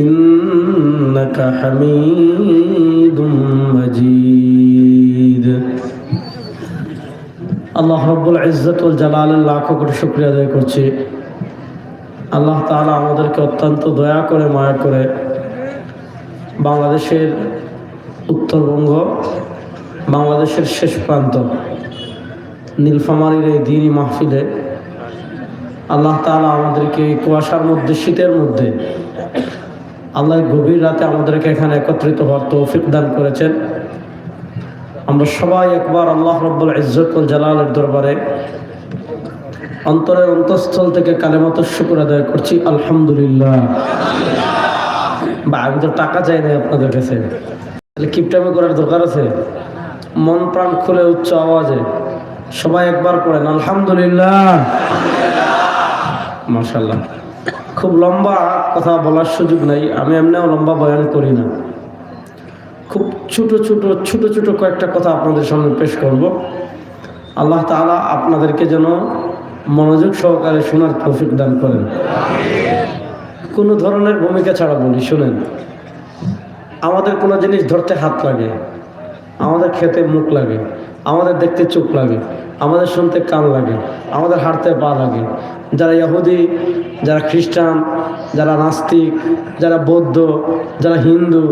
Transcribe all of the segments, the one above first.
ইন্নাকা হামিদুম মাজিদ। আল্লাহ রব্বুল ইজ্জতুল জালালের লাখো কোটি শুকরিয়া আদায় করছি। আল্লাহ তাআলা আমাদেরকে অত্যন্ত দয়া করে, মায়া করে বাংলাদেশের উত্তরবঙ্গ, বাংলাদেশের শেষ প্রান্ত, নীলফামারির এই দিনই মাহফিলে আল্লাহ তালা আমাদেরকে কুয়াশার মধ্যে, শীতের মধ্যে আল্লাহ গভীর রাতে আমাদেরকে এখানে একত্রিত হওয়ার তৌফিক দান করেছেন। আমরা সবাই একবার আল্লাহ রব্বুল ইজ্জতুল জালালের দরবারে অন্তরের অন্তঃস্থল থেকে কালেমত শুকুর আদায় করছি, আলহামদুলিল্লাহ। বা আমি তো টাকা চাই না আপনাদের কাছে। তাহলে কিপটামি করার দরকার আছে? মন প্রাণ খুলে উচ্চ আওয়াজে সবাই একবার পড়েন, আলহামদুলিল্লাহ। মাশাল্লাহ খুব লম্বা কথা বলার সুযোগ নাই, আমি এমনিও লম্বা বয়ান করি না। খুব ছোট ছোট ছোট ছোট কয়েকটা কথা আপনাদের সামনে পেশ করব। আল্লাহ তাআলা আপনাদেরকে যেন মনোযোগ সহকারে শোনার তৌফিক দান করেন। কোনো ধরনের ভূমিকা ছাড়া বলি, শুনেন। আমাদের কোনো জিনিস ধরতে হাত লাগে, আমাদের খেতে মুখ লাগে, আমাদের দেখতে চোখ লাগে। আমাদের শুনতে কান লাগে, আমাদের হাঁটতে পা লাগে। যারা ইহুদি, যারা খ্রিস্টান, যারা নাস্তিক, যারা বৌদ্ধ, যারা হিন্দু,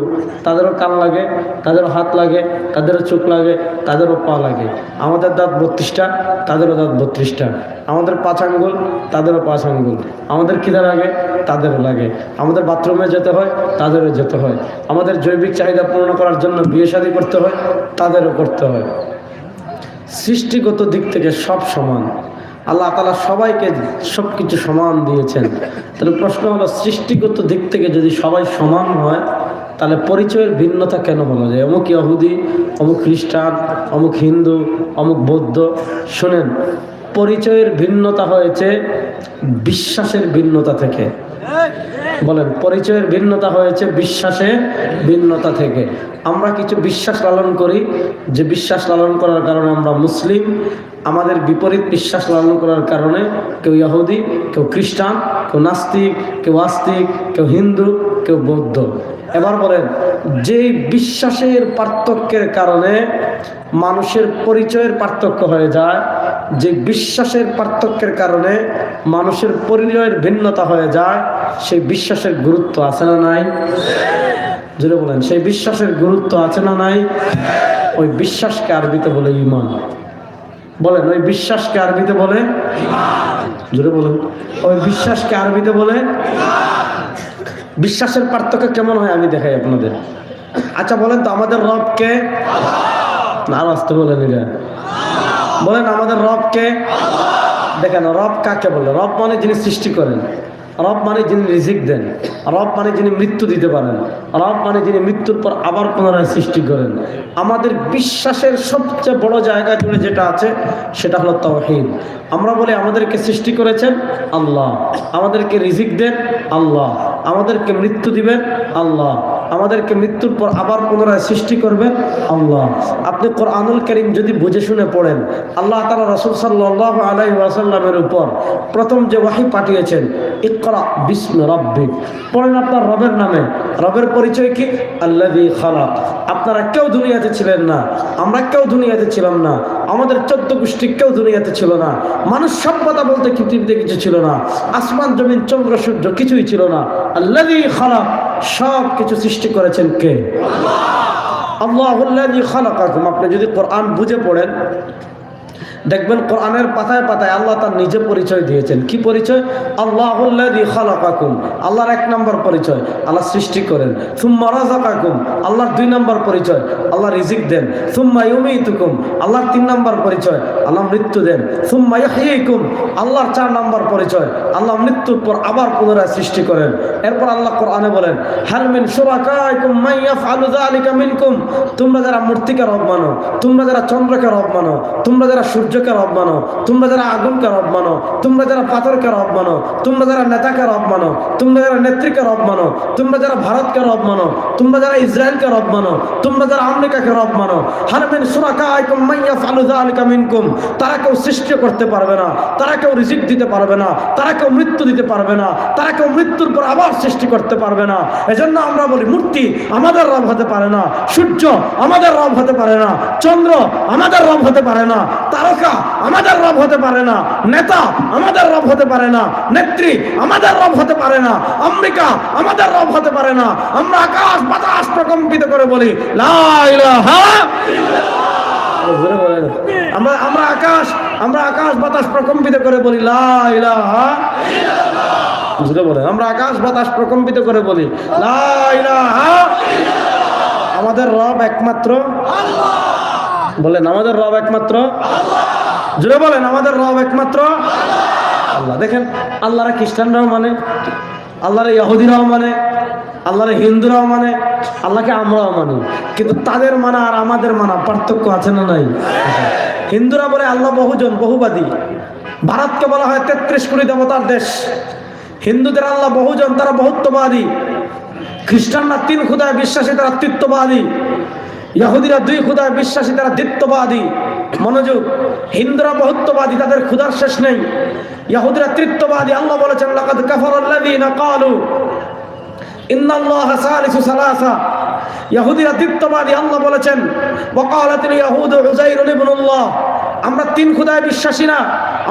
তাদেরও কান লাগে, তাদেরও হাত লাগে, তাদেরও চোখ লাগে, তাদেরও পা লাগে। আমাদের দাঁত বত্রিশটা, তাদেরও দাঁত বত্রিশটা। আমাদের পাঁচ আঙ্গুল, তাদেরও পাঁচ আঙ্গুল। আমাদের খিদা লাগে? তাদেরও লাগে। আমাদের বাথরুমে যেতে হয়, তাদেরও যেতে হয়। আমাদের জৈবিক চাহিদা পূর্ণ করার জন্য বিয়ে শাদী করতে হয়, তাদেরও করতে হয়। সৃষ্টিগত দিক থেকে সব সমান। আল্লাহ তালা সবাইকে সব কিছু সমান দিয়েছেন। তাহলে প্রশ্ন হলো, সৃষ্টিগত দিক থেকে যদি সবাই সমান হয়, তাহলে পরিচয়ের ভিন্নতা কেন বলা যায়? অমুক ইহুদি, অমুক খ্রিস্টান, অমুক হিন্দু, অমুক বৌদ্ধ। শোনেন, পরিচয়ের ভিন্নতা হয়েছে, বিশ্বাসের ভিন্নতা থেকে। বলেন, পরিচয়ের ভিন্নতা হয়েছে বিশ্বাসের ভিন্নতা থেকে। আমরা কিছু বিশ্বাস লালন করি। যে বিশ্বাস লালন করার কারণে আমরা মুসলিম। আমাদের বিপরীত বিশ্বাস লালন করার কারণে কেউ ইহুদি, কেউ খ্রিস্টান, কেউ নাস্তিক, কেউ আস্তিক, কেউ হিন্দু, কেউ বৌদ্ধ। এবার বলেন, যেই বিশ্বাসের পার্থক্যের কারণে মানুষের পরিচয়ের পার্থক্য হয়ে যায় যে বিশ্বাসের পার্থক্যের কারণে মানুষের পরিণয়ের ভিন্নতা হয়ে যায়, সেই বিশ্বাসের গুরুত্ব আছে না নাই? জুড়ে বলেন, সেই বিশ্বাসের গুরুত্ব আছে না নাই? ওই বিশ্বাসকে আরবিতে বলে ইমান। বলেন, ওই বিশ্বাসকে আরবিতে বলে জুড়ে বলেন, ওই বিশ্বাসকে আরবিতে বলে বিশ্বাসের পার্থক্য কেমন হয় আমি দেখাই আপনাদের। আচ্ছা বলেন তো আমাদের রবকে না আসতে বলেন এটা। বলেন আমাদের রবকে, দেখেন, রব কাকে বলে? রব মানে যিনি সৃষ্টি করেন, রব মানে যিনি রিজিক দেন, রব মানে যিনি মৃত্যু দিতে পারেন, রব মানে যিনি মৃত্যুর পর আবার পুনরায় সৃষ্টি করেন। আমাদের বিশ্বাসের সবচেয়ে বড় জায়গা জুড়ে যেটা আছে, সেটা হলো তহিদ আমরা বলি, আমাদেরকে সৃষ্টি করেছেন আল্লাহ। আমাদেরকে রিজিক দেন আল্লাহ। আমাদেরকে মৃত্যু দিবেন আল্লাহ। আমাদেরকে মৃত্যুর পর আবার পুনরায় সৃষ্টি করবেন আল্লাহ। আপনি কোরআনুল করিম যদি বুঝে শুনে পড়েন, আল্লাহ তালা রসুল সাল্লাহ আলাই ওয়াসাল্লামের উপর প্রথম যে ওয়াহি পাঠিয়েছেন, ইকরা বিষ্ণ রব্বিক। পড়েন আপনার রবের নামে। রবের পরিচয় কি? আল্লাহ খালাক। আপনারা কেউ দুনিয়াতে ছিলেন না। আমরা কেউ দুনিয়াতে ছিলাম না। আমাদের চোদ্দ গোষ্ঠী কেউ দুনিয়াতে ছিল না। মানুষ সভ্যতা বলতে পৃথিবীতে কিছু ছিল না। আসমান, জমিন, চন্দ্র, সূর্য কিছুই ছিল না। আল্লাহ খারাপ সব কিছু সৃষ্টি করেছেন কে? আল্লাহ। আপনি যদি কোরআন বুঝে পড়েন দেখবেন কোরআনের পাতায় পাতায় আল্লাহ তার নিজে পরিচয় দিয়েছেন। কি পরিচয়? আল্লাহ খালাকাকুম। আল্লাহর এক নম্বর পরিচয়। আল্লাহ সৃষ্টি করেন। সুম্মা রাযাকাকুম। আল্লাহর দুই নম্বর পরিচয়। আল্লাহ রিজিক দেন। সুম্মা ইউমিতুকুম। আল্লাহর তিন নম্বর পরিচয়। আল্লাহ মৃত্যু দেন। সুম্মা ইয়াহয়িকুম আল্লাহর চার নম্বর পরিচয়। আল্লাহ মৃত্যুর পর আবার পুনরায় সৃষ্টি করেন। এরপর আল্লাহ কোরআনে বলেন, হাল মিন শুরাকাইকুম মান ইয়াফআলু যালিকা মিনকুম? তোমরা যারা মূর্তিকে রব মানো, তোমরা যারা চন্দ্রকে রব মানো, তোমরা যারা সূর্যকে রব মানো। তোমরা যারা আগুনকে রব মানো, তোমরা যারা পাথরকে রব মানো, তোমরা যারা নেতাকে রব মানো, তোমরা যারা নেত্রীকে রব মানো, তোমরা যারা ভারতকে রব মানো, তোমরা যারা ইসরায়েলকে রব মানো, তোমরা যারা আমেরিকাকে রব মানো। হারমিন মান মিনকুম। তারা কেউ সৃষ্টি করতে পারবে না, তারা কেউ রিজিক দিতে পারবে না, তারা কেউ মৃত্যু দিতে পারবে না, তারা কেউ মৃত্যুর পর আবার সৃষ্টি করতে পারবে না। এজন্য আমরা বলি, মূর্তি আমাদের রব হতে পারে না, সূর্য আমাদের রব হতে পারে না, চন্দ্র আমাদের রব হতে পারে না, তারকা আমাদের রব হতে পারে না, নেতা আমাদের রব হতে পারে না, নেত্রী আমাদের রব হতে পারে না আমেরিকা আমাদের রব হতে পারে না। আমরা আকাশ বাতাস প্রকম্পিত করে বলি আমরা আমরা আকাশ আমরা আকাশ বাতাস প্রকম্পিত করে বলি, লা ইলাহা জোরে আমরা আকাশ বাতাস প্রকম্পিত করে বলি, লা ইলাহা আমাদের রব একমাত্র বলেন, আমাদের রব একমাত্র জোরে বলেন, আমাদের রব একমাত্র আল্লাহ। দেখেন, আল্লাহরা খ্রিস্টানরাও মানে আল্লাহরা ইহুদিরাও মানে আল্লাহর হিন্দুরাও মানে আল্লাহকে আমরাও মানি। কিন্তু তাদের মানা আর আমাদের মানা পার্থক্য আছে না নাই? হিন্দুরা বলে আল্লাহ বহুজন, বহুবাদী। ভারতকে বলা হয় তেত্রিশ কোটি দেবতার দেশ। হিন্দুদের আল্লাহ বহুজন, তারা বহুত্ববাদী। খ্রিস্টানরা তিন খুদায় বিশ্বাসী, তারা তৃত্ববাদী। ইহুদিরা দুই খুদায় বিশ্বাসী, তারা দ্বিত্ববাদী, মনোযোগ, হিন্দুরা বহুত্ববাদী, তাদের ক্ষুধার শেষ নেই। ইহুদিরা তৃত্ববাদী, আল্লাহ বলেছেন, লাকাদ কাফারাল্লাযীনা ক্বালু, ইন্নাল্লাহা সালিসু সালাসা। ইহুদিরা দ্বিত্ববাদী, আল্লাহ বলেছেন ওয়াকালাতিল ইয়াহুদু উযাইরুন ইবনুল্লাহ। আমরা তিন খুদায় বিশ্বাসী না,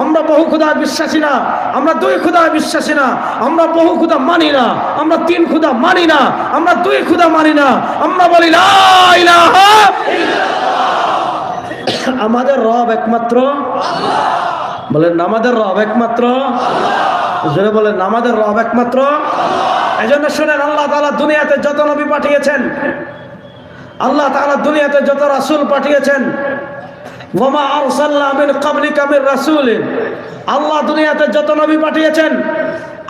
আমরা বহু খুদায় বিশ্বাসী না, আমরা দুই খুদায় বিশ্বাসী না, আমরা বহু খুদা মানি না, আমরা তিন খুদা মানি না, আমরা দুই খুদা মানি না, আমরা বলি ইলাহা আমাদের রব একমাত্র। বলেন, আমাদের রব একমাত্র। জোরে বলেন, আমাদের রব একমাত্র। এই জন্য শুনেন, আল্লাহ তালা দুনিয়াতে যত নবী পাঠিয়েছেন, আল্লাহ তালা দুনিয়াতে যত রাসুল পাঠিয়েছেন ওয়ামা আরসালনা কাবলি ক্বাবলিকা মির রাসূলিন আল্লাহ দুনিয়াতে যত নবী পাঠিয়েছেন,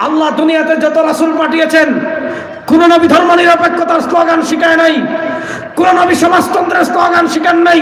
আল্লাহ দুনিয়াতে যত রাসুল পাঠিয়েছেন, কোন নবী ধর্ম নিরপেক্ষতার স্লোগান শিখায় নাই, কোন নবী সমাজতন্ত্রের স্লোগান শিখান নাই।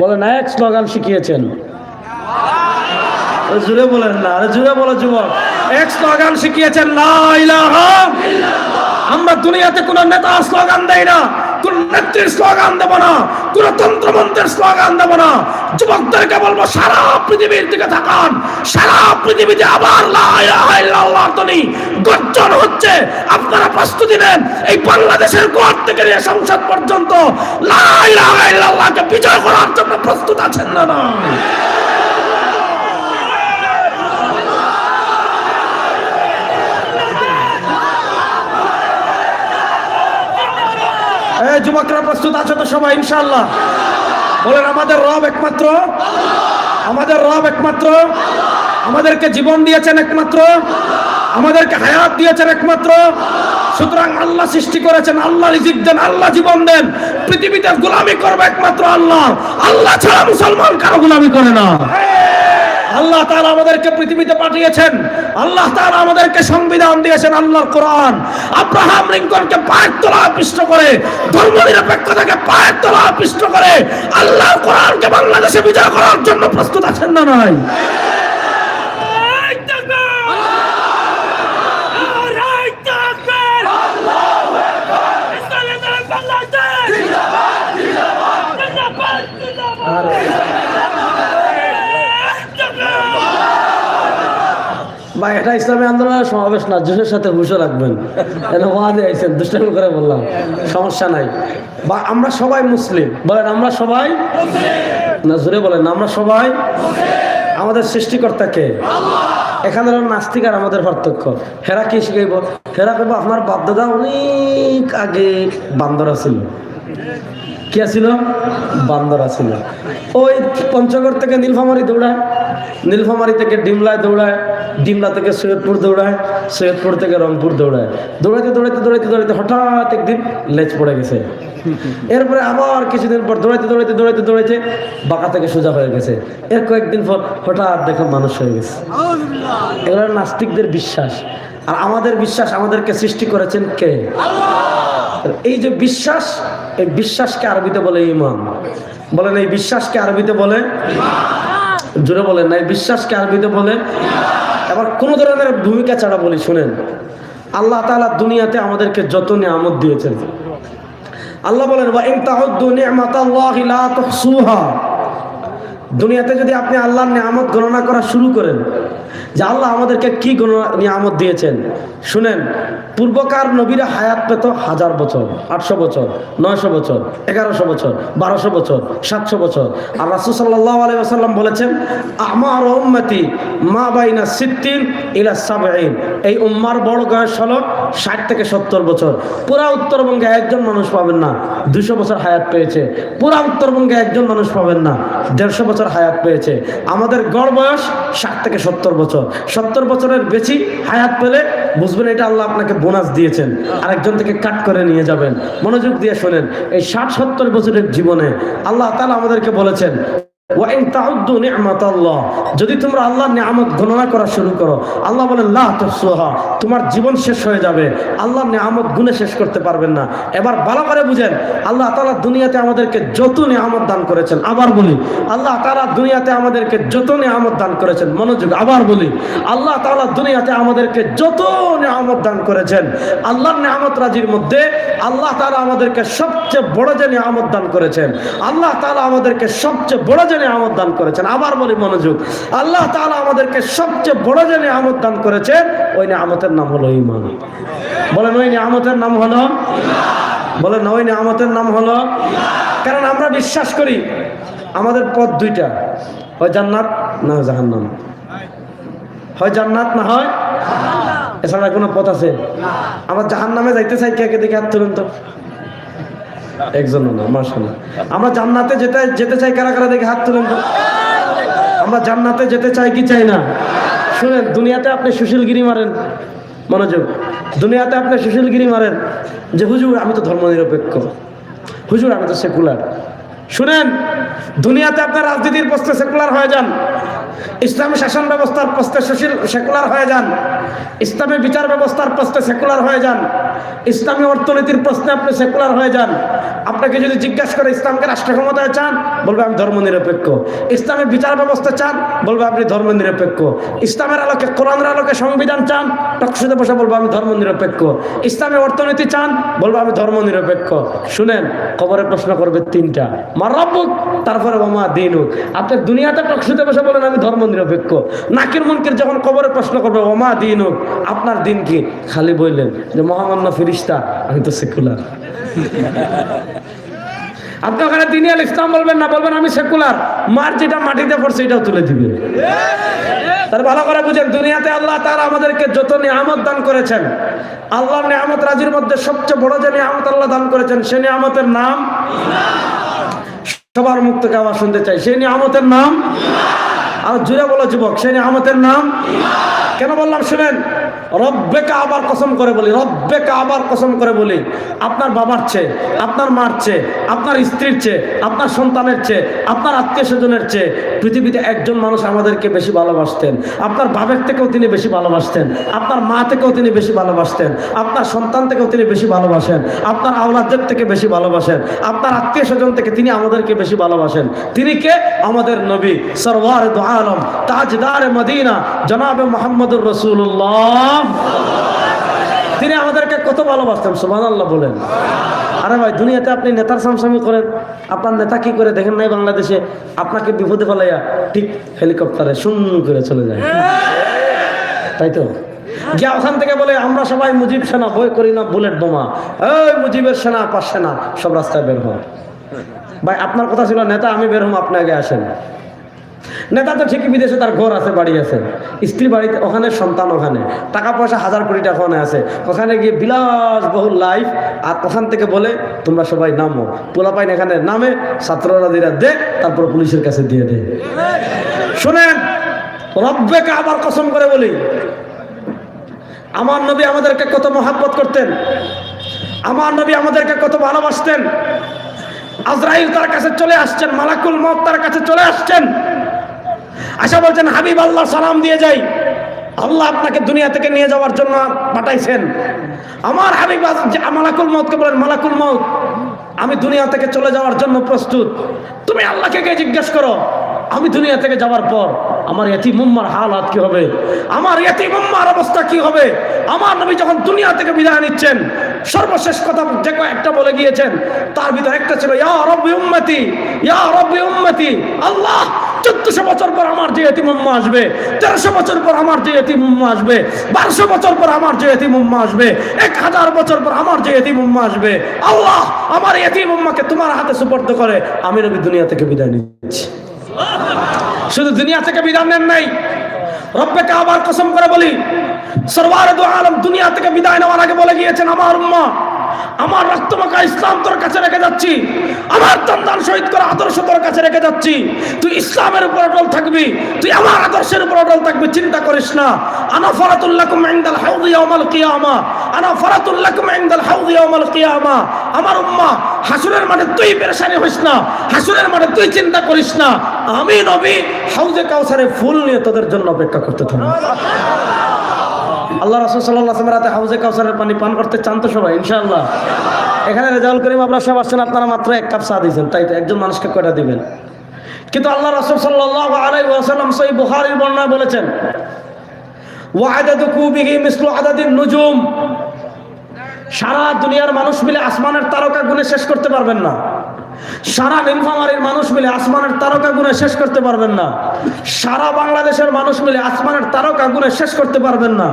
বলেন, এক স্লোগান শিখিয়েছেন। জুড়ে বলেন না, আরে জুড়ে বলো যুবক। এক স্লোগান শিখিয়েছেন ইলাহা আমরা দুনিয়াতে কোন নেতা স্লোগান দেয় না। নেত্রীর স্লোগান দেব না কোন তন্ত্রমন্ত্রের স্লোগান দেব না। যুবকদেরকে বলব, সারা পৃথিবীর দিকে তাকান, সারা পৃথিবীতে আবার ধ্বনি গর্জন হচ্ছে। আপনারা প্রস্তুতি নেন, এই বাংলাদেশের কোর্ট থেকে নিয়ে সংসদ পর্যন্ত লা ইলাহা ইল্লাল্লাহকে বিজয় করার জন্য প্রস্তুত আছেন না না? যুবকরা প্রস্তুত আছো তো সবাই, ইনশাআল্লাহ। বলেন, আমাদের রব একমাত্র? আমাদের রব একমাত্র? আমাদেরকে জীবন দিয়েছেন একমাত্র? আমাদেরকে হায়াত দিয়েছেন একমাত্র? সুতরাং আল্লাহ সৃষ্টি করেছেন, আল্লাহ রিজিক দেন, আল্লাহ জীবন দেন। পৃথিবীতে গোলামি করবে একমাত্র আল্লাহ। আল্লাহ ছাড়া মুসলমান কারও গোলামি করে না। আল্লাহ তারা আমাদেরকে পৃথিবীতে পাঠিয়েছেন। আল্লাহ তারা আমাদেরকে সংবিধান দিয়েছেন আল্লাহ কোরআন। আব্রাহাম লিঙ্কনকে পায়ের তোলা আকৃষ্ট করে, ধর্ম নিরপেক্ষতাকে পায়ের তোলা আকৃষ্ট করে আল্লাহ কোরআনকে বাংলাদেশে বিজয় করার জন্য প্রস্তুত আছেন না নাই এটা ইসলামী আন্দোলনের সমাবেশ না জোশের সাথে হুশো রাখবেন। এটা ওয়াদে আইছেন দুষ্টামি করে বললাম সমস্যা নাই। বা আমরা সবাই মুসলিম। বলেন আমরা সবাই না জোরে বলেন আমরা সবাই আমাদের সৃষ্টিকর্তাকে এখানে নাস্তিক আর আমাদের পার্থক্য হেরা কি শিখাইব? হেরা কইব আপনার বাপদাদা অনেক আগে বান্দর ছিল কি আছিল? বান্দর আছিল ওই পঞ্চগড় থেকে নীলফামারি দৌড়ায়। নীলফামারি থেকে ডিমলায় দৌড়ায়, ডিমলা থেকে সৈয়দপুর দৌড়ায়, সৈয়দপুর থেকে রংপুর দৌড়ায়। দৌড়াইতে দৌড়াইতে দৌড়াইতে দৌড়াইতে হঠাৎ একদিন লেজ পড়ে গেছে। এরপরে আবার কিছুদিন পর দৌড়াইতে দৌড়াইতে দৌড়াইতে দৌড়াইতে বাঁকা থেকে সোজা হয়ে গেছে। এর কয়েকদিন পর হঠাৎ দেখো মানুষ হয়ে গেছে। এগুলো নাস্তিকদের বিশ্বাস। আর আমাদের বিশ্বাস আমাদেরকে সৃষ্টি করেছেন কে? এই যে বিশ্বাস, এই বিশ্বাসকে আরবিতে বলে ইমান। বলেন, এই বিশ্বাসকে আরবিতে বলে জোরে বলেন না এই বিশ্বাসকে আরবিতে বলে এবার কোন ধরনের ভূমিকা ছাড়া বলি, শুনেন। আল্লাহ তাআলা দুনিয়াতে আমাদেরকে যত নিয়ামত দিয়েছেন। আল্লাহ বলেন দুনিয়াতে যদি আপনি আল্লাহর নিয়ামত গণনা করা শুরু করেন, যে আল্লাহ আমাদেরকে কি গণনা নিয়ামত দিয়েছেন, শুনেন পূর্বকার নবীরা হায়াত পেত হাজার বছর, আটশো বছর, নয়শো বছর, এগারোশো বছর, বারোশো বছর, সাতশো বছর। আর রাসুল সাল্লাহ আলাই আসাল্লাম বলেছেন, আমার উম্মতি মা বাইনা সিদ্দিন ইলা সাবাইন এই উম্মার বড় বয়স হলো ষাট থেকে সত্তর বছর। পুরা উত্তরবঙ্গে একজন মানুষ পাবেন না, দুশো বছর হায়াত পেয়েছে। পুরা উত্তরবঙ্গে একজন মানুষ পাবেন না, দেড়শো বছর হায়াত পেয়েছে। আমাদের গড় বয়স ষাট থেকে সত্তর বছর। সত্তর বছরের বেশি হায়াত পেলে বুঝবেন, এটা আল্লাহ আপনাকে বোনাস দিয়েছেন, আরেকজন থেকে কাট করে নিয়ে যাবেন। মনোযোগ দিয়ে শোনেন, এই ষাট সত্তর বছরের জীবনে আল্লাহ তালা আমাদেরকে বলেছেন যদি তোমরা আল্লাহর নিয়ামত গণনা করা শুরু করো, আল্লাহ বলেন তোমার জীবন শেষ হয়ে যাবে। আল্লাহর নিয়ামত গুণে শেষ করতে পারবেন না। এবার ভালো করে বুঝেন, আল্লাহ তাআলা দুনিয়াতে আমাদেরকে যত নিয়ামত দান করেছেন, আবার বলি, আল্লাহ তালা দুনিয়াতে আমাদেরকে যত নিয়ামত দান করেছেন, মনোযোগ, আবার বলি, আল্লাহ তাআলা দুনিয়াতে আমাদেরকে যত নিয়ামত দান করেছেন, আল্লাহর নিয়ামত রাজির মধ্যে আল্লাহ তালা আমাদেরকে সবচেয়ে বড় যে নিয়ামত দান করেছেন, আল্লাহ তালা আমাদেরকে সবচেয়ে বড় যে নিয়ামত দান করেছেন আবার বলি মনোযোগ। আল্লাহ তাআলা আমাদেরকে সবচেয়ে বড় যে নিয়ামত দান করেছেন ওই নিয়ামতের নাম হলো ঈমান। বলেন ওই নিয়ামতের নাম হলো বলেন ওই নিয়ামতের নাম হলো কারণ আমরা বিশ্বাস করি আমাদের পথ দুইটা। হয় জান্নাত না হয় জাহান্নাম। হয় জান্নাত না হয় এছাড়া কোনো পথ আছে? আমার জাহান নামে যাইতে চাই কে কে দেখে হাত তুলেন তো। একজনও না মার্শাল্লাহ আমরা জান্নাতে যেতে যেতে চাই কারা কারা দেখে হাত তুলেন আমরা জান্নাতে যেতে চাই কি চাই না? শুনেন, দুনিয়াতে আপনি সুশীলগিরি মারেন, মনোযোগ। দুনিয়াতে আপনি সুশীলগিরি মারেন, যে হুজুর, আমি তো ধর্মনিরপেক্ষ। হুজুর, আমি তো সেকুলার। শুনেন, দুনিয়াতে আপনার রাজনীতির প্রশ্নে সেকুলার হয়ে যান। ইসলামী শাসন ব্যবস্থার প্রশ্নে সুশীল সেকুলার হয়ে যান। ইসলামী বিচার ব্যবস্থার প্রশ্নে সেকুলার হয়ে যান। ইসলামী অর্থনীতির প্রশ্নে আপনি সেকুলার হয়ে যান। আপনাকে যদি জিজ্ঞাসা করে ইসলামকে রাষ্ট্র ক্ষমতায় চান, বলবে আমি ধর্ম নিরপেক্ষ ইসলামী বিচার ব্যবস্থা চান, বলবে আপনি ধর্ম নিরপেক্ষ ইসলামের আলোকে, কোরআনের আলোকে সংবিধান চান, টকশুতে বসে বলব আমি ধর্ম নিরপেক্ষ ইসলামী অর্থনীতি চান, বলব আমি ধর্ম নিরপেক্ষ শুনেন, কবরে প্রশ্ন করবে তিনটা। মার রব্বুক, তারপরে মামা দিনুক। আপনি দুনিয়াতে টকশুতে বসে বলেন, আমি ধর্ম নিরপেক্ষ। নাকির মুনকির যখন কবরে প্রশ্ন করবে, ওমা দিনুক? আপনার দিন কি? খালি বললেন যে, মহামান্য ফিরিস্তা, আমি তো সেকুলার। আপনি ওখানে দিনী আল ইসলাম বলবেন না, বলবেন আমি সেকুলার। মার যেটা মাটিতে পড়ছে, এটাও তুলে দিবেন। তার ভালো করে বুঝেন, দুনিয়াতে আল্লাহ তারা আমাদেরকে যত নিয়ামত দান করেছেন আল্লাহর নিয়ামত রাজির মধ্যে সবচেয়ে বড় যে নিয়ামত আল্লাহ দান করেছেন, সে নিয়ামতের নাম? সবার থেকে আবার শুনতে চাই সেই নিয়ামতের নাম? আর জুড়ে বলো যুবক সে নিয়ামতের নাম? কেন বললাম শুনেন? রব্বেকে আবার কসম করে বলি, রব্বেকে আবার কসম করে বলি। আপনার বাবার চেয়ে, আপনার মার চেয়ে, আপনার স্ত্রীর চেয়ে, আপনার সন্তানের চেয়ে, আপনার আত্মীয় স্বজনের চেয়ে পৃথিবীতে একজন মানুষ আমাদেরকে বেশি ভালোবাসতেন। আপনার বাবার থেকেও তিনি বেশি ভালোবাসতেন। আপনার মা থেকেও তিনি বেশি ভালোবাসতেন। আপনার সন্তান থেকেও তিনি বেশি ভালোবাসেন। আপনার আওলাদের থেকে বেশি ভালোবাসেন। আপনার আত্মীয় স্বজন থেকে তিনি আমাদেরকে বেশি ভালোবাসেন। তিনি কে? আমাদের নবী সরওয়ার দু আলম তাজদার মদিনা জনাবে মোহাম্মদুর রসুল্লাহ তিনি আমাদেরকে কত ভালোবাসতেন সুবান আল্লাহ বলেন। আরে ভাই, দুনিয়াতে আপনি নেতার সামসামি করেন, আপনার নেতা কি করে দেখেন নাই বাংলাদেশে? আপনাকে বিপদে ফেলাইয়া ঠিক হেলিকপ্টারে শূন্য করে চলে যায়। তাই তো? গিয়া ওখান থেকে বলে, আমরা সবাই মুজিব সেনা বই করি না, বুলেট বোমা। এই মুজিবের সেনা পাশ সেনা, সব রাস্তায় বের হন ভাই, আপনার কথা ছিল, নেতা, আমি বের হম আপনাকে আসেন। নেতা তো ঠিকই বিদেশে তার ঘর আছে, বাড়ি আছে। স্ত্রী বাড়িতে ওখানে, সন্তান ওখানে। টাকা পয়সা হাজার কোটি টাকা ওখানে আছে। ওখানে গিয়ে বিলাস বহুল লাইফ আর ওখান থেকে বলে, তোমরা সবাই নামো। পোলাপাইন এখানে নামে, ছাত্ররা দিরা দে, তারপর পুলিশের কাছে দিয়ে দে। শোনেন, রব্বেকে আবার কসম করে বলি, আমার নবী আমাদেরকে কত মহাব্বত করতেন, আমার নবী আমাদেরকে কত ভালোবাসতেন। আজরাইল তার কাছে চলে আসছেন, মালাকুল মত তার কাছে চলে আসছেন। আশা বলছেন হাবিব আল্লাহ সালাম দিয়ে যাই। আল্লাহ আপনাকে দুনিয়া থেকে নিয়ে যাওয়ার জন্য পাঠাইছেন। আমার হাবিব মালাকুল মতকে বলেন, মালাকুল মত আমি দুনিয়া থেকে চলে যাওয়ার জন্য প্রস্তুত। তুমি আল্লাহকে গিয়ে জিজ্ঞেস করো, আমি দুনিয়া থেকে যাওয়ার পর আমার এতি মুম্মার হালাত কি হবে? আমার এতি মুম্মার অবস্থা কি হবে? আমার নবী যখন দুনিয়া থেকে বিদায় নিচ্ছেন, সর্বশেষ কথা যে একটা বলে গিয়েছেন, তার ভিতরে একটা ছিল, ইয়া রব্বি উম্মতি, ইয়া রব্বি উম্মতি, আল্লাহ চোদ্দশো বছর পর আমার যে এতি মুম্মা আসবে, তেরোশো বছর পর আমার যে এতি মুম্মা আসবে, বারোশো বছর পর আমার যে এতি মুম্মা আসবে, এক হাজার বছর পর আমার যে এতি মুম্মা আসবে। আল্লাহ আমার এতি মুম্মাকে তোমার হাতে সুপর্দ করে। আমি নবী দুনিয়া থেকে বিদায় নিচ্ছি। শুধু দুনিয়া থেকে বিধান নেন নাই রব্বেকে আবার কসম করে বলি সরওয়ার দু আলম দুনিয়া থেকে বিদায় নেওয়ার আগে বলে গিয়েছেন, আমার উম্মা আমার রক্তমাখা ইসলাম তোর কাছে রেখে যাচ্ছি। আমার তন্দান শহীদ করা আদর্শ তোর কাছে রেখে যাচ্ছি। তুই ইসলামের উপর অটল থাকবি, তুই আমার আদর্শের উপর অটল থাকবি, চিন্তা করিস না। আনা ফরাতুল্লাকুম ইনদাল হাউদি ইয়াউমাল কিয়ামা। আনা ফরাতুল্লাকুম ইনদাল হাউদি ইয়াউমাল কিয়ামা। আমার উম্মা, হাসুরের মাঠে তুই পেরেশানি হইস না। হাসুরের মাঠে তুই চিন্তা করিস না। আমি নবী, হাউজে কাউসারে ফুল নিয়ে তোদের জন্য অপেক্ষা করতে থাকব। আল্লাহ রসুল সাল্লাহ রাতে হাউজে কাউসারের পানি পান করতে চান তো সবাই, ইনশাআল্লাহ। এখানে রেজাউল করিম আপনারা সব আসছেন, আপনারা মাত্র এক কাপ চা দিয়েছেন, তাই তো একজন মানুষকে কয়টা দিবেন? কিন্তু আল্লাহ রসুল সাল্লাহ আলাই ওয়াসাল্লাম সই বুহারির বর্ণায় বলেছেন ওয়াদাদু নুজুম। সারা দুনিয়ার মানুষ মিলে আসমানের তারকা গুনে শেষ করতে পারবেন না। সারা নীলফামারীর মানুষ মিলে আসমানের তারকা গুণে শেষ করতে পারবেন না। সারা বাংলাদেশের মানুষ মিলে আসমানের তারকা গুণে শেষ করতে পারবেন না।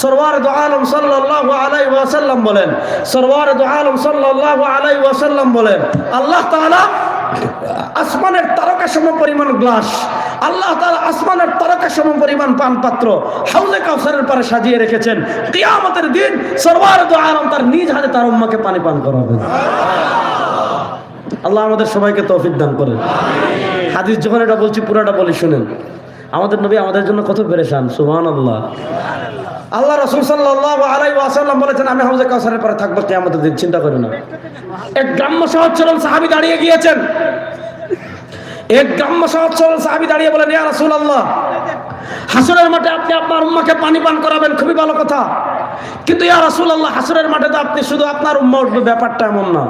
সরওয়ার দু আলম সাল্লাল্লাহু আলাই ওয়াসাল্লাম বলেন, সরওয়ার দু আলম সাল্লাল্লাহু আলাই ওয়াসাল্লাম বলেন, আল্লাহ তাআলা আসমানের তারকা সম পরিমাণ গ্লাস, আল্লাহ তাআলা আসমানের তারকা সম পরিমাণ পান পাত্র হাউজে কাউসারের পারে সাজিয়ে রেখেছেন। কিয়ামতের দিন সরওয়ার দু আলম তার নিজ হাতে তার উম্মাকে পানি পান করাবেন। আল্লাহ আমাদের সবাইকে তৌফিক দান করেন। হাদিস যখন এটা বলছি, পুরাটা বলি, শুনেন। আমাদের নবী আমাদের জন্য কত পেরেশান সুবহান আল্লাহ আল্লাহ রসুল সাল্লাহ আলাই ওয়াসাল্লাম বলেছেন, আমি হাউজে কাউসারের পরে থাকব কে আমাদের দিন, চিন্তা করি না। এক গ্রাম্য সহজ সরল সাহাবি দাঁড়িয়ে গিয়েছেন। এক গ্রাম্য সহজ সরল সাহাবি দাঁড়িয়ে বলেন, ইয়া রাসূল আল্লাহ হাসরের মাঠে আপনি আপনার উম্মাকে পানি পান করাবেন, খুবই ভালো কথা। কিন্তু ইয়া রাসূল আল্লাহ হাসরের মাঠে তো আপনি শুধু আপনার উম্মা উঠবে, ব্যাপারটা এমন না।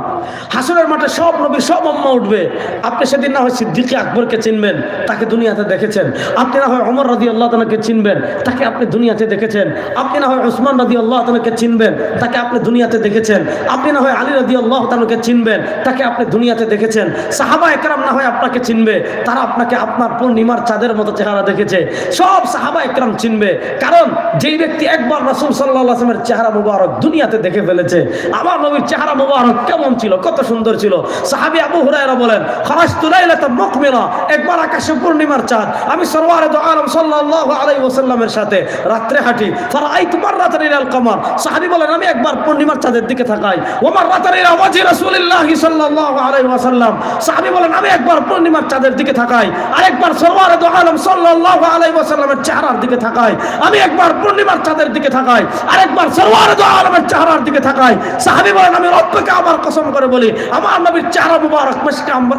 হাসরের মাঠে সব নবী, সব উম্মা উঠবে। আপনি সেদিন না হয় সিদ্দিকে আকবরকে চিনবেন, তাকে দুনিয়াতে দেখেছেন। আপনি না হয় অমর রাদি আল্লাহ তালাকে চিনবেন, তাকে আপনি দুনিয়াতে দেখেছেন। আপনি না হয় উসমান রাদি আল্লাহ চিনবেন, তাকে আপনি দুনিয়াতে দেখেছেন। আপনি না হয় আলী রাদি আল্লাহ তালাকে চিনবেন, তাকে আপনি দুনিয়াতে দেখেছেন। সাহাবা একরাম না হয় আপনাকে চিনবে, তারা আপনাকে আপনার পূর্ণিমার চাঁদের মতো চেহারা দেখেছে। সব সাহাবা একরাম চিনবে। কারণ যেই ব্যক্তি একবার রাসূল সাল্লাল্লাহু আলাইহি চেহারা মুবারক দুনিয়াতে দেখে ফেলেছে। আমার নবীর চেহারা মুবারক কেমন ছিল, কত সুন্দর ছিল। সাহাবী আবু হুরায়রা বলেন, খারাজতু লাইলাতাম মুকমিরা একবার আকাশে পূর্ণিমার চাঁদ। আমি সরওয়ারে দু আলম সাল্লাল্লাহু আলাইহি ওয়াসাল্লামের সাথে রাত্রে হাঁটি। ফারাআইতু মাররাতান ইলাল কমার। সাহাবী বলেন, আমি একবার পূর্ণিমার চাঁদের দিকে তাকাই। ওয়া মাররাতান ইলা ওয়াজি রাসূলিল্লাহি সাল্লাল্লাহু আলাইহি ওয়াসাল্লাম। সাহাবী বলেন, আমি একবার পূর্ণিমার চাঁদের দিকে তাকাই। আরেকবার সরওয়ারে দু আলম সাল্লাল্লাহু আলাইহি ওয়াসাল্লামের চেহারার দিকে তাকাই। আমি একবার পূর্ণিমার চাঁদের দিকে তাকাই। আরেকবার সরওয়ারে আলমের চেহারার দিকে তাকাই সাহাবী বলেন, আমি রব্বকে আবার কসম করে বলি, আমার নবীর চেহারা মুবারক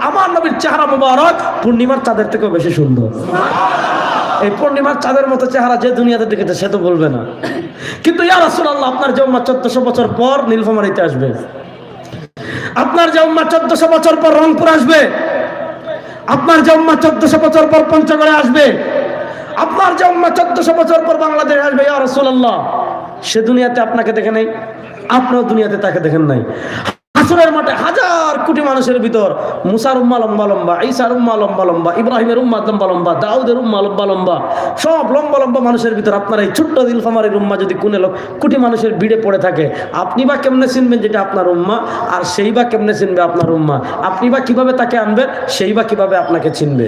আমার নবীর চেহারা মুবারক পূর্ণিমার চাঁদের থেকেও বেশি সুন্দর। এই পূর্ণিমার চাঁদের মতো চেহারা যে দুনিয়াতে দেখেছে, সে তো বলবে না। কিন্তু ইয়া রাসূলুল্লাহ, আপনার উম্মাহ চোদ্দশো বছর পর নীলফামারীতে আসবে, আপনার যে উম্মাহ চোদ্দশো বছর পর রংপুর আসবে, আপনার যে উম্মাহ চোদ্দশো বছর পর পঞ্চগড়ে আসবে, আপনার যে উম্মাহ চোদ্দশো বছর পর বাংলাদেশ আসবে, ইয়া রাসূলুল্লাহ। সে দুনিয়াতে আপনাকে দেখে নাই আপনার দুনিয়াতে তাকে দেখেন নাই। হাসরের মাঠে হাজার কোটি মানুষের ভিতর মুসার উম্মা লম্বা লম্বা ঈসার উম্মা লম্বা লম্বা, ইব্রাহিমের উম্মা লম্বা লম্বা, দাউদের উম্মা লম্বা লম্বা, সব লম্বা লম্বা মানুষের ভিতর আপনার এই ছোট্ট দিলফামারের উম্মা যদি কোনে কোটি মানুষের ভিড়ে পড়ে থাকে, আপনি বা কেমনে চিনবেন যেটা আপনার উম্মা আর সেই বা কেমনে চিনবে আপনার উম্মা? আপনি বা কীভাবে তাকে আনবেন সেই বা কীভাবে আপনাকে চিনবে?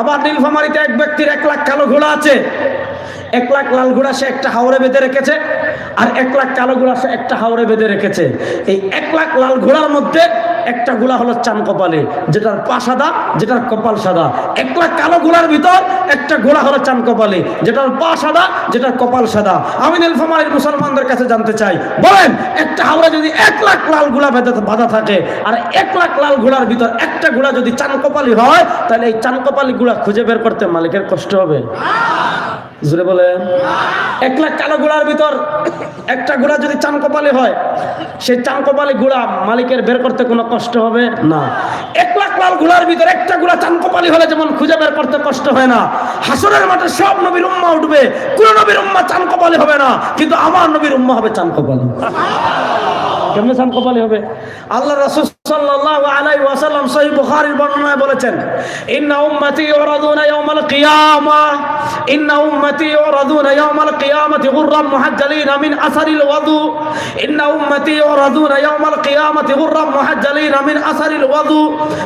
আবার নীলফামারিতে এক ব্যক্তির এক লাখ কালো ঘোড়া আছে। এক লাখ লাল ঘোড়া সে একটা হাওড়ে বেঁধে রেখেছে, আর এক লাখ কালো ঘোড়া সে একটা হাওড়ে বেঁধে রেখেছে। এই এক লাখ লাল ঘোড়ার মধ্যে একটা ঘোড়া হলো চান কপালে, যেটার পা সাদা, যেটার কপাল সাদা। এক লাখ কালো ঘোড়ার ভিতর একটা ঘোড়া হলো চান কপালে, যেটার পা সাদা, যেটার কপাল সাদা। আমি নীলফামারীর মুসলমানদের কাছে জানতে চাই, বলেন, একটা হাওড়া যদি এক লাখ লাল ঘোড়া বেঁধে থাকে, আর এক লাখ লাল ঘোড়ার ভিতর একটা ঘোড়া যদি চান কপালি হয়, তাহলে এই চান কপালি ঘোড়া খুঁজে বের করতে মালিকের কষ্ট হবে। জুড়ে বলেন। এক লাখ কালো ঘোড়ার ভিতর একটা ঘোড়া যদি চান কপালে হয় সেই চান কপালে ঘোড়া মালিকের বের করতে কোনো কষ্ট হবে? না। এক লাখ লাল ঘোড়ার ভিতর একটা ঘোড়া চান কপালি হলে যেমন খুঁজে বের করতে কষ্ট হয় না হাসরের মাঠে সব নবীর উম্মা উঠবে কোন নবীর উম্মা চান কপালে হবে না কিন্তু আমার নবীর উম্মা হবে চান কপালে। কেমনে চান কপালে হবে? আল্লাহ রাসূল সাল্লাল্লাহু আলাইহি ওয়াসাল্লাম সহিহ বুখারীর বর্ণনায় বলেছেন, ইন্না উম্মতি ইউরাদুনা ইয়াওমাল কিয়ামা, ইন্না উম্মতি ইউরাদুনা ইয়াওমাল কিয়ামাতি গুররাম মুহাজ্জালিন মিন আসারিল ওয়াদু, ইন্না উম্মতি ইউরাদুনা ইয়াওমাল কিয়ামাতি গুররাম মুহাজ্জালিন মিন আসারিল ওয়াদু,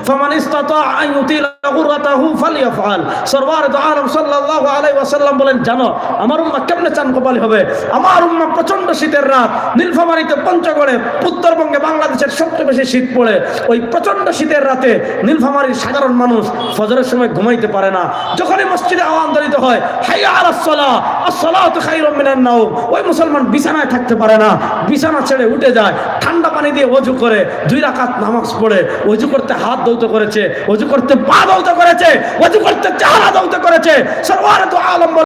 ফামান ইসতাতা আন ইউতিলা গুররাতাহু ফালইফআল সরওয়ার দু আলম সাল্লাল্লাহু আলাইহি ওয়াসাল্লাম বলেন, জানো, আমার উম্মাহ কেমনে চান কপালি হবে? আমার উম্মাহ প্রচণ্ড শীতের রাত, নীলফামারীতে পঞ্চগড়ে উত্তরবঙ্গে বাংলাদেশের সবচেয়ে বেশি শীত পড়ে। ওই প্রচণ্ড শীতের রাতে নীলফামারীর সাধারণ মানুষ ফজরের সময় ঘুমাইতে পারে না। যখনই মসজিদে আওয়াজ হয় ওই মুসলমান বিছানায় থাকতে পারে না। বিছানা ছেড়ে উঠে যায়, ঠান্ডা পানি দিয়ে ওযু করে, দুই রাকাত নামাজ পড়ে, ওযু করতে হাত দৌত করেছে, ওযু করতে পা দৌত করেছে, ওযু করতে চেহারা দৌত করেছে সর্বারে তো আলম বলে